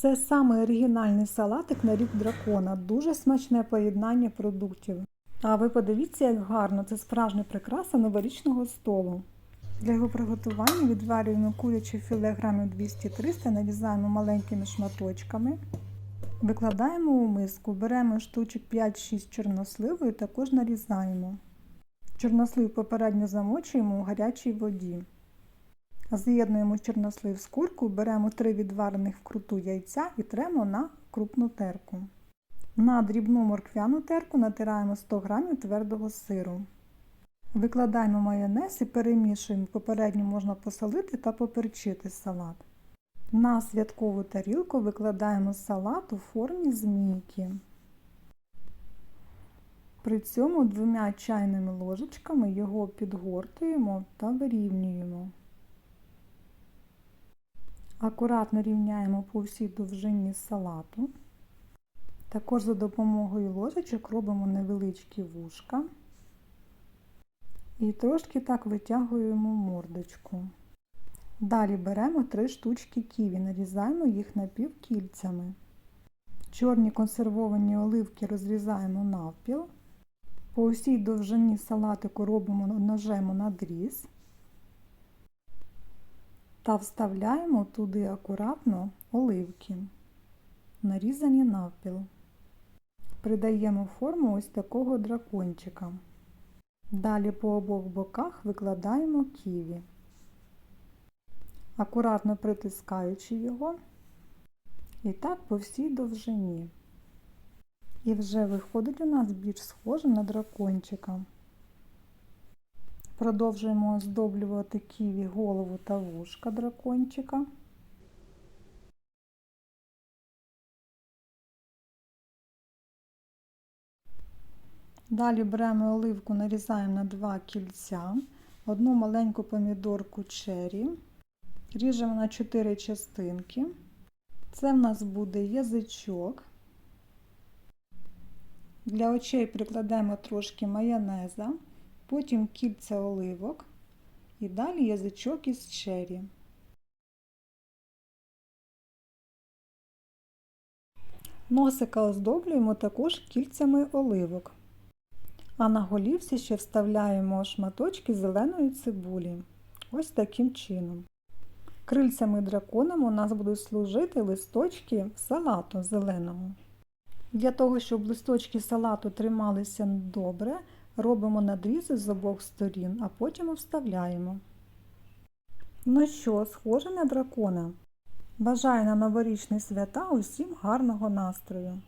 Це саме оригінальний салатик на рік дракона. Дуже смачне поєднання продуктів. А ви подивіться, як гарно це справжня прикраса новорічного столу. Для його приготування відварюємо куряче філе грамів 200-300, нарізаємо маленькими шматочками. Викладаємо у миску, беремо штучок 5-6 чорносливу і також нарізаємо. Чорнослив попередньо замочуємо у гарячій воді. З'єднуємо чорнослив з куркою, беремо 3 відварених вкруту яйця і тремо на крупну терку. На дрібну морквяну терку натираємо 100 г твердого сиру. Викладаємо майонез і перемішуємо. Попередньо можна посолити та поперчити салат. На святкову тарілку викладаємо салат у формі змійки. При цьому двома чайними ложечками його підгортуємо та вирівнюємо. Акуратно рівняємо по всій довжині салату. Також за допомогою ложечок робимо невеличкі вушка і трошки так витягуємо мордочку. Далі беремо 3 штучки ківі, нарізаємо їх напівкільцями. Чорні консервовані оливки розрізаємо навпіл. По всій довжині салатику робимо ножем надріз та вставляємо туди акуратно оливки, нарізані навпіл. Придаємо форму ось такого дракончика. Далі по обох боках викладаємо ківі, акуратно притискаючи його, і так по всій довжині. І вже виходить у нас більш схоже на дракончика. Продовжуємо оздоблювати ківі голову та вушка дракончика. Далі беремо оливку, нарізаємо на два кільця, одну маленьку помідорку чері, ріжемо на 4 частинки. Це в нас буде язичок. Для очей прикладаємо трошки майонеза, потім кільця оливок і далі язичок із чері. Носика оздоблюємо також кільцями оливок. А на голівці ще вставляємо шматочки зеленої цибулі. Ось таким чином. Крильцями драконом у нас будуть служити листочки салату зеленого. Для того, щоб листочки салату трималися добре, робимо надрізи з обох сторін, а потім вставляємо. Ну що, схоже на дракона? Бажаю на новорічні свята усім гарного настрою!